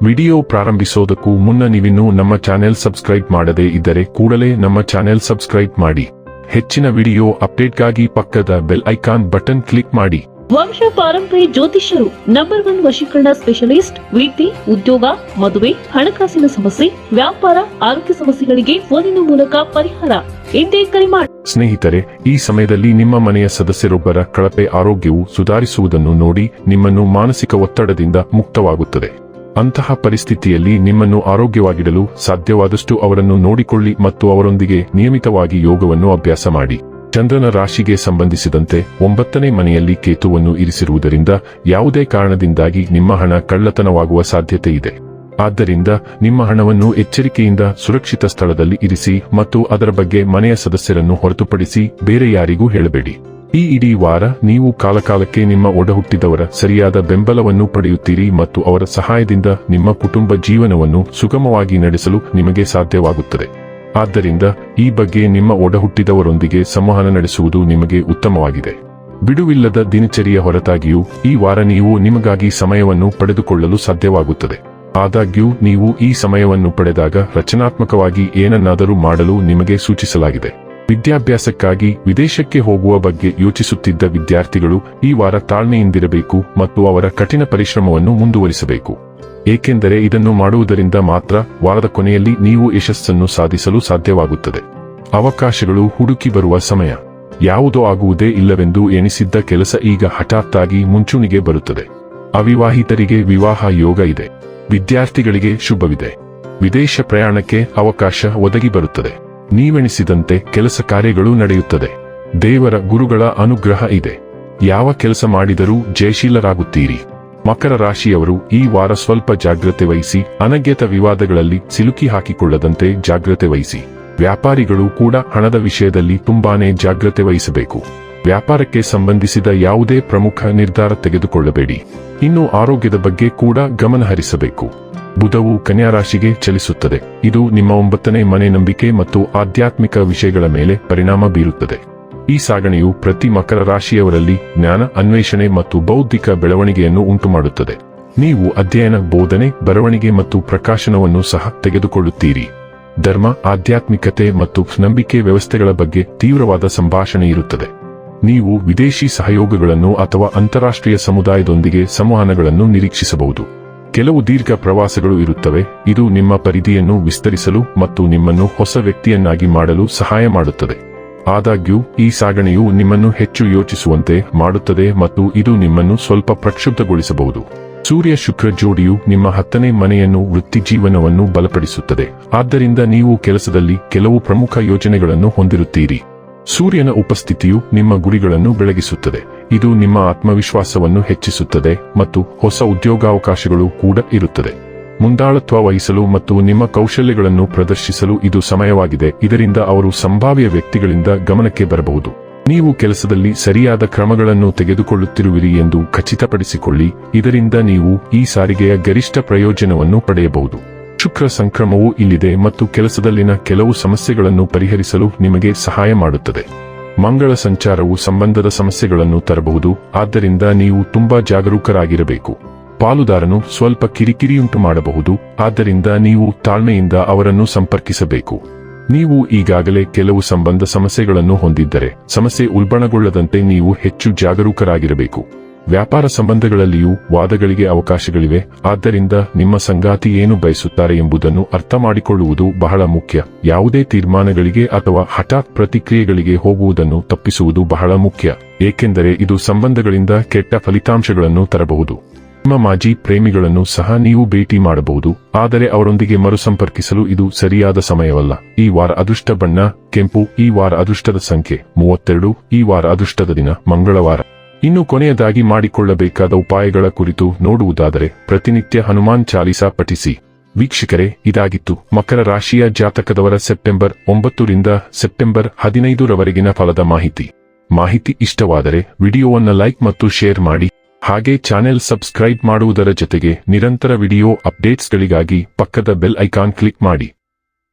Video ಪ್ರಾರಂಭಿಸೋದಕ್ಕೂ ಮುನ್ನ ನೀವಿನ್ನೂ ನಮ್ಮ ಚಾನೆಲ್ ಸಬ್ಸ್ಕ್ರೈಬ್ ಮಾಡದೇ ಇದ್ದರೆ ಕೂಡಲೇ ನಮ್ಮ ಚಾನೆಲ್ ಸಬ್ಸ್ಕ್ರೈಬ್ ಮಾಡಿ. ಹೆಚ್ಚಿನ ವಿಡಿಯೋ ಅಪ್ಡೇಟ್ಗಾಗಿ ಪಕ್ಕದ ಬೆಲ್ ಐಕಾನ್ ಬಟನ್ ಕ್ಲಿಕ್ ಮಾಡಿ. ವಂಶ ಪಾರಂಪರಿ ಜ್ಯೋತಿಷ್ಯರು ನಂಬರ್ ಒನ್ ವಶೀಕರಣ ಸ್ಪೆಷಲಿಸ್ಟ್ ವೃತ್ತಿ ಉದ್ಯೋಗ ಮದುವೆ ಹಣಕಾಸಿನ ಸಮಸ್ಯೆ ವ್ಯಾಪಾರ ಆರೋಗ್ಯ ಸಮಸ್ಯೆಗಳಿಗೆ ಫೋನಿನ ಮೂಲಕ ಪರಿಹಾರ. ಎಂದೇ ಕರೆ ಮಾಡಿ ಸ್ನೇಹಿತರೆ ಈ ಸಮಯದಲ್ಲಿ ನಿಮ್ಮ ಮನೆಯ ಸದಸ್ಯರೊಬ್ಬರ ಕಳಪೆ ಆರೋಗ್ಯವು ಸುಧಾರಿಸುವುದನ್ನು ನೋಡಿ ನಿಮ್ಮನ್ನು ಮಾನಸಿಕ ಒತ್ತಡದಿಂದ ಮುಕ್ತವಾಗುತ್ತದೆ. ಅಂತಹ ಪರಿಸ್ಥಿತಿಯಲ್ಲಿ ನಿಮ್ಮನ್ನು ಆರೋಗ್ಯವಾಗಿಡಲು ಸಾಧ್ಯವಾದಷ್ಟು ಅವರನ್ನು ನೋಡಿಕೊಳ್ಳಿ ಮತ್ತು ಅವರೊಂದಿಗೆ ನಿಯಮಿತವಾಗಿ ಯೋಗವನ್ನು ಅಭ್ಯಾಸ ಮಾಡಿ. ಚಂದ್ರನ ರಾಶಿಗೆ ಸಂಬಂಧಿಸಿದಂತೆ ಒಂಬತ್ತನೇ ಮನೆಯಲ್ಲಿ ಕೇತುವನ್ನು ಇರಿಸಿರುವುದರಿಂದ ಯಾವುದೇ ಕಾರಣದಿಂದಾಗಿ ನಿಮ್ಮ ಹಣ ಕಳ್ಳತನವಾಗುವ ಸಾಧ್ಯತೆ ಇದೆ. ಆದ್ದರಿಂದ ನಿಮ್ಮ ಹಣವನ್ನು ಎಚ್ಚರಿಕೆಯಿಂದ ಸುರಕ್ಷಿತ ಸ್ಥಳದಲ್ಲಿ ಇರಿಸಿ ಮತ್ತು ಅದರ ಬಗ್ಗೆ ಮನೆಯ ಸದಸ್ಯರನ್ನು ಹೊರತುಪಡಿಸಿ ಬೇರೆ ಯಾರಿಗೂ ಹೇಳಬೇಡಿ. ಈ ಇಡೀ ವಾರ ನೀವು ಕಾಲಕಾಲಕ್ಕೆ ನಿಮ್ಮ ಒಡಹುಟ್ಟಿದವರ ಸರಿಯಾದ ಬೆಂಬಲವನ್ನು ಪಡೆಯುತ್ತೀರಿ ಮತ್ತು ಅವರ ಸಹಾಯದಿಂದ ನಿಮ್ಮ ಕುಟುಂಬ ಜೀವನವನ್ನು ಸುಗಮವಾಗಿ ನಡೆಸಲು ನಿಮಗೆ ಸಾಧ್ಯವಾಗುತ್ತದೆ. ಆದ್ದರಿಂದ ಈ ಬಗ್ಗೆ ನಿಮ್ಮ ಒಡಹುಟ್ಟಿದವರೊಂದಿಗೆ ಸಂವಹನ ನಡೆಸುವುದು ನಿಮಗೆ ಉತ್ತಮವಾಗಿದೆ. ಬಿಡುವಿಲ್ಲದ ದಿನಚರಿಯ ಹೊರತಾಗಿಯೂ ಈ ವಾರ ನೀವು ನಿಮಗಾಗಿ ಸಮಯವನ್ನು ಪಡೆದುಕೊಳ್ಳಲು ಸಾಧ್ಯವಾಗುತ್ತದೆ. ಆದಾಗ್ಯೂ ನೀವು ಈ ಸಮಯವನ್ನು ಪಡೆದಾಗ ರಚನಾತ್ಮಕವಾಗಿ ಏನನ್ನಾದರೂ ಮಾಡಲು ನಿಮಗೆ ಸೂಚಿಸಲಾಗಿದೆ. ವಿದ್ಯಾಭ್ಯಾಸಕ್ಕಾಗಿ ವಿದೇಶಕ್ಕೆ ಹೋಗುವ ಬಗ್ಗೆ ಯೋಚಿಸುತ್ತಿದ್ದ ವಿದ್ಯಾರ್ಥಿಗಳು ಈ ವಾರ ತಾಳ್ಮೆಯಿಂದಿರಬೇಕು ಮತ್ತು ಅವರ ಕಠಿಣ ಪರಿಶ್ರಮವನ್ನು ಮುಂದುವರಿಸಬೇಕು. ಏಕೆಂದರೆ ಇದನ್ನು ಮಾಡುವುದರಿಂದ ಮಾತ್ರ ವಾರದ ಕೊನೆಯಲ್ಲಿ ನೀವು ಯಶಸ್ಸನ್ನು ಸಾಧಿಸಲು ಸಾಧ್ಯವಾಗುತ್ತದೆ. ಅವಕಾಶಗಳು ಹುಡುಕಿ ಬರುವ ಸಮಯ. ಯಾವುದೋ ಆಗುವುದೇ ಇಲ್ಲವೆಂದು ಎಣಿಸಿದ್ದ ಕೆಲಸ ಈಗ ಹಠಾತ್ತಾಗಿ ಮುಂಚೂಣಿಗೆ ಬರುತ್ತದೆ. ಅವಿವಾಹಿತರಿಗೆ ವಿವಾಹ ಯೋಗ ಇದೆ. ವಿದ್ಯಾರ್ಥಿಗಳಿಗೆ ಶುಭವಿದೆ. ವಿದೇಶ ಪ್ರಯಾಣಕ್ಕೆ ಅವಕಾಶ ಒದಗಿ ಬರುತ್ತದೆ. ನೀವೆಣಿಸಿದಂತೆ ಕೆಲಸ ಕಾರ್ಯಗಳು ನಡೆಯುತ್ತದೆ. ದೇವರ ಗುರುಗಳ ಅನುಗ್ರಹ ಇದೆ. ಯಾವ ಕೆಲಸ ಮಾಡಿದರೂ ಜಯಶೀಲರಾಗುತ್ತೀರಿ. ಮಕರ ರಾಶಿಯವರು ಈ ವಾರ ಸ್ವಲ್ಪ ಜಾಗ್ರತೆ ವಹಿಸಿ, ಅನಗ್ಯತ ವಿವಾದಗಳಲ್ಲಿ ಸಿಲುಕಿ ಹಾಕಿಕೊಳ್ಳದಂತೆ ಜಾಗ್ರತೆ ವಹಿಸಿ. ವ್ಯಾಪಾರಿಗಳು ಕೂಡ ಹಣದ ವಿಷಯದಲ್ಲಿ ತುಂಬಾನೇ ಜಾಗ್ರತೆ ವಹಿಸಬೇಕು. ವ್ಯಾಪಾರಕ್ಕೆ ಸಂಬಂಧಿಸಿದ ಯಾವುದೇ ಪ್ರಮುಖ ನಿರ್ಧಾರ ತೆಗೆದುಕೊಳ್ಳಬೇಡಿ. ಇನ್ನು ಆರೋಗ್ಯದ ಬಗ್ಗೆ ಕೂಡ ಗಮನ ಹರಿಸಬೇಕು ಬುಧವು ಕನ್ಯಾ ರಾಶಿಗೆ ಚಲಿಸುತ್ತದೆ. ಇದು ನಿಮ್ಮ ಒಂಬತ್ತನೇ ಮನೆ ನಂಬಿಕೆ ಮತ್ತು ಆಧ್ಯಾತ್ಮಿಕ ವಿಷಯಗಳ ಮೇಲೆ ಪರಿಣಾಮ ಬೀರುತ್ತದೆ. ಈ ಸಾಗಣೆಯು ಪ್ರತಿ ಮಕರ ರಾಶಿಯವರಲ್ಲಿ ಜ್ಞಾನ, ಅನ್ವೇಷಣೆ ಮತ್ತು ಬೌದ್ಧಿಕ ಬೆಳವಣಿಗೆಯನ್ನು ಉಂಟುಮಾಡುತ್ತದೆ. ನೀವು ಅಧ್ಯಯನ, ಬೋಧನೆ, ಬರವಣಿಗೆ ಮತ್ತು ಪ್ರಕಾಶನವನ್ನು ಸಹ ತೆಗೆದುಕೊಳ್ಳುತ್ತೀರಿ. ಧರ್ಮ, ಆಧ್ಯಾತ್ಮಿಕತೆ ಮತ್ತು ನಂಬಿಕೆ ವ್ಯವಸ್ಥೆಗಳ ಬಗ್ಗೆ ತೀವ್ರವಾದ ಸಂಭಾಷಣೆ ಇರುತ್ತದೆ. ನೀವು ವಿದೇಶಿ ಸಹಯೋಗಗಳನ್ನು ಅಥವಾ ಅಂತಾರಾಷ್ಟ್ರೀಯ ಸಮುದಾಯದೊಂದಿಗೆ ಸಂವಹನಗಳನ್ನು ನಿರೀಕ್ಷಿಸಬಹುದು. ಕೆಲವು ದೀರ್ಘ ಪ್ರವಾಸಗಳು ಇರುತ್ತವೆ. ಇದು ನಿಮ್ಮ ಪರಿಧಿಯನ್ನು ವಿಸ್ತರಿಸಲು ಮತ್ತು ನಿಮ್ಮನ್ನು ಹೊಸ ವ್ಯಕ್ತಿಯನ್ನಾಗಿ ಮಾಡಲು ಸಹಾಯ ಮಾಡುತ್ತದೆ. ಆದಾಗ್ಯೂ, ಈ ಸಾಗಣೆಯು ನಿಮ್ಮನ್ನು ಹೆಚ್ಚು ಯೋಚಿಸುವಂತೆ ಮಾಡುತ್ತದೆ ಮತ್ತು ಇದು ನಿಮ್ಮನ್ನು ಸ್ವಲ್ಪ ಪ್ರಕ್ಷುಬ್ಧಗೊಳಿಸಬಹುದು. ಸೂರ್ಯ ಶುಕ್ರ ಜೋಡಿಯು ನಿಮ್ಮ ಹತ್ತನೇ ಮನೆಯನ್ನು ವೃತ್ತಿ ಜೀವನವನ್ನು ಬಲಪಡಿಸುತ್ತದೆ. ಆದ್ದರಿಂದ ನೀವು ಕೆಲಸದಲ್ಲಿ ಕೆಲವು ಪ್ರಮುಖ ಯೋಜನೆಗಳನ್ನು ಹೊಂದಿರುತ್ತೀರಿ. ಸೂರ್ಯನ ಉಪಸ್ಥಿತಿಯು ನಿಮ್ಮ ಗುರಿಗಳನ್ನು ಬೆಳಗಿಸುತ್ತದೆ. ಇದು ನಿಮ್ಮ ಆತ್ಮವಿಶ್ವಾಸವನ್ನು ಹೆಚ್ಚಿಸುತ್ತದೆ ಮತ್ತು ಹೊಸ ಉದ್ಯೋಗಾವಕಾಶಗಳು ಕೂಡ ಇರುತ್ತದೆ. ಮುಂದಾಳತ್ವ ವಹಿಸಲು ಮತ್ತು ನಿಮ್ಮ ಕೌಶಲ್ಯಗಳನ್ನು ಪ್ರದರ್ಶಿಸಲು ಇದು ಸಮಯವಾಗಿದೆ. ಇದರಿಂದ ಅವರು ಸಂಭಾವ್ಯ ವ್ಯಕ್ತಿಗಳಿಂದ ಗಮನಕ್ಕೆ ಬರಬಹುದು. ನೀವು ಕೆಲಸದಲ್ಲಿ ಸರಿಯಾದ ಕ್ರಮಗಳನ್ನು ತೆಗೆದುಕೊಳ್ಳುತ್ತಿರುವಿರಿ ಎಂದು ಖಚಿತಪಡಿಸಿಕೊಳ್ಳಿ. ಇದರಿಂದ ನೀವು ಈ ಸಾರಿಗೆಯ ಗರಿಷ್ಠ ಪ್ರಯೋಜನವನ್ನು ಪಡೆಯಬಹುದು. ಶುಕ್ರ ಸಂಕ್ರಮವು ಇಲ್ಲಿದೆ ಮತ್ತು ಕೆಲಸದಲ್ಲಿನ ಕೆಲವು ಸಮಸ್ಯೆಗಳನ್ನು ಪರಿಹರಿಸಲು ನಿಮಗೆ ಸಹಾಯ ಮಾಡುತ್ತದೆ. ಮಂಗಳ ಸಂಚಾರವು ಸಂಬಂಧದ ಸಮಸ್ಯೆಗಳನ್ನು ತರಬಹುದು, ಆದ್ದರಿಂದ ನೀವು ತುಂಬಾ ಜಾಗರೂಕರಾಗಿರಬೇಕು. ಪಾಲುದಾರನು ಸ್ವಲ್ಪ ಕಿರಿಕಿರಿಯುಂಟು ಮಾಡಬಹುದು, ಆದ್ದರಿಂದ ನೀವು ತಾಳ್ಮೆಯಿಂದ ಅವರನ್ನು ಸಂಪರ್ಕಿಸಬೇಕು. ನೀವು ಈಗಾಗಲೇ ಕೆಲವು ಸಂಬಂಧ ಸಮಸ್ಯೆಗಳನ್ನು ಹೊಂದಿದ್ದರೆ, ಸಮಸ್ಯೆ ಉಲ್ಬಣಗೊಳ್ಳದಂತೆ ನೀವು ಹೆಚ್ಚು ಜಾಗರೂಕರಾಗಿರಬೇಕು. ವ್ಯಾಪಾರ ಸಂಬಂಧಗಳಲ್ಲಿಯೂ ವಾದಗಳಿಗೆ ಅವಕಾಶಗಳಿವೆ. ಆದ್ದರಿಂದ ನಿಮ್ಮ ಸಂಗಾತಿ ಏನು ಬಯಸುತ್ತಾರೆ ಎಂಬುದನ್ನು ಅರ್ಥ ಮಾಡಿಕೊಳ್ಳುವುದು ಬಹಳ ಮುಖ್ಯ. ಯಾವುದೇ ತೀರ್ಮಾನಗಳಿಗೆ ಅಥವಾ ಹಠಾತ್ ಪ್ರತಿಕ್ರಿಯೆಗಳಿಗೆ ಹೋಗುವುದನ್ನು ತಪ್ಪಿಸುವುದು ಬಹಳ ಮುಖ್ಯ. ಏಕೆಂದರೆ ಇದು ಸಂಬಂಧಗಳಿಂದ ಕೆಟ್ಟ ಫಲಿತಾಂಶಗಳನ್ನು ತರಬಹುದು. ನಿಮ್ಮ ಮಾಜಿ ಪ್ರೇಮಿಗಳನ್ನು ಸಹ ನೀವು ಭೇಟಿ ಮಾಡಬಹುದು. ಆದರೆ ಅವರೊಂದಿಗೆ ಮರುಸಂಪರ್ಕಿಸಲು ಇದು ಸರಿಯಾದ ಸಮಯವಲ್ಲ. ಈ ವಾರ ಅದೃಷ್ಟ ಬಣ್ಣ, ಕೆಂಪು, ಈ ವಾರ ಅದೃಷ್ಟದ ಸಂಖ್ಯೆ, ಮೂವತ್ತೆರಡು, ಈ ವಾರ ಅದೃಷ್ಟದ ದಿನ, ಮಂಗಳವಾರ. ಇನ್ನು ಕೊನೆಯದಾಗಿ ಮಾಡಿಕೊಳ್ಳಬೇಕಾದ ಉಪಾಯಗಳ ಕುರಿತು ನೋಡುವುದಾದರೆ ಪ್ರತಿನಿತ್ಯ ಹನುಮಾನ್ ಚಾಲೀಸಾ ಪಠಿಸಿ. ವೀಕ್ಷಕರೇ, ಇದಾಗಿತ್ತು. ಮಕರ ರಾಶಿಯ ಜಾತಕದವರ ಸೆಪ್ಟೆಂಬರ್ ಒಂಬತ್ತರಿಂದ ಸೆಪ್ಟೆಂಬರ್ ಹದಿನೈದರವರೆಗಿನ ಫಲದ ಮಾಹಿತಿ. ಮಾಹಿತಿ ಇಷ್ಟವಾದರೆ ವಿಡಿಯೋವನ್ನು ಲೈಕ್ ಮತ್ತು ಶೇರ್ ಮಾಡಿ. ಹಾಗೆ ಚಾನೆಲ್ ಸಬ್ಸ್ಕ್ರೈಬ್ ಮಾಡುವುದರ ಜೊತೆಗೆ ನಿರಂತರ ವಿಡಿಯೋ ಅಪ್ಡೇಟ್ಸ್ಗಳಿಗಾಗಿ ಪಕ್ಕದ ಬೆಲ್ ಐಕಾನ್ ಕ್ಲಿಕ್ ಮಾಡಿ.